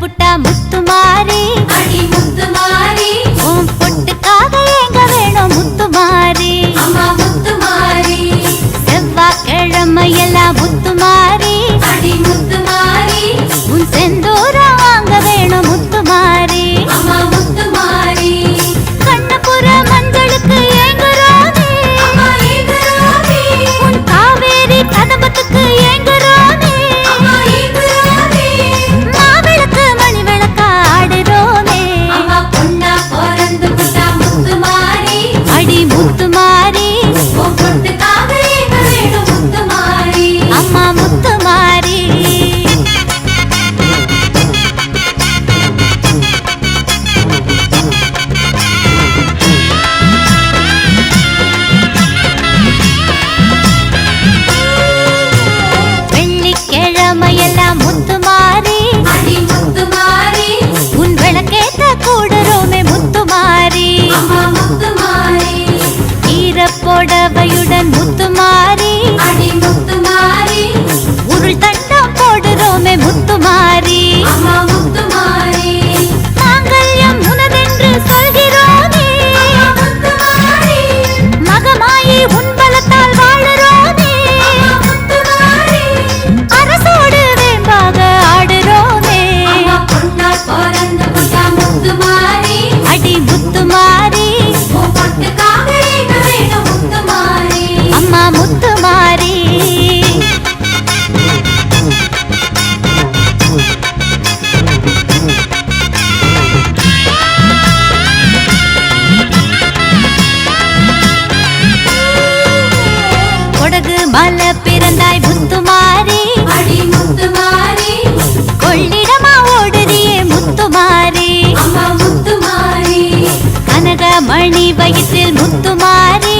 புட்டா முத்து மாறி. முத்து மாறி. never you வயிற்றில் முத்துமாறி.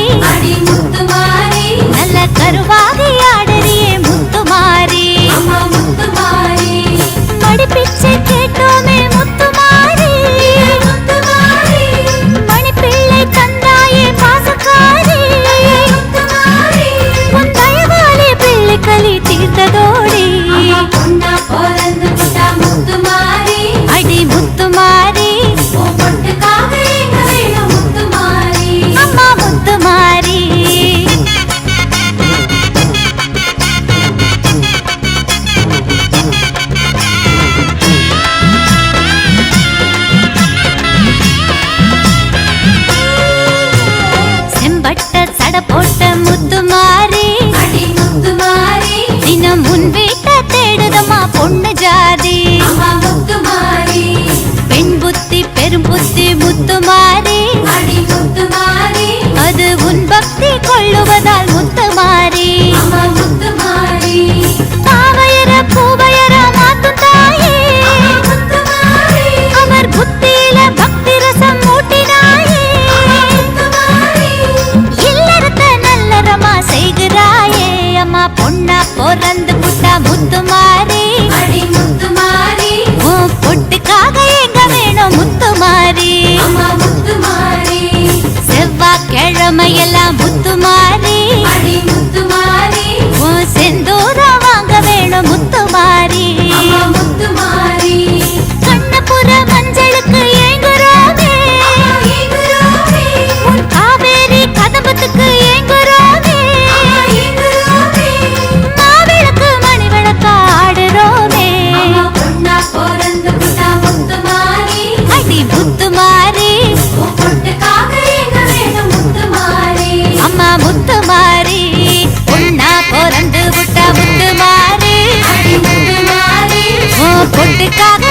как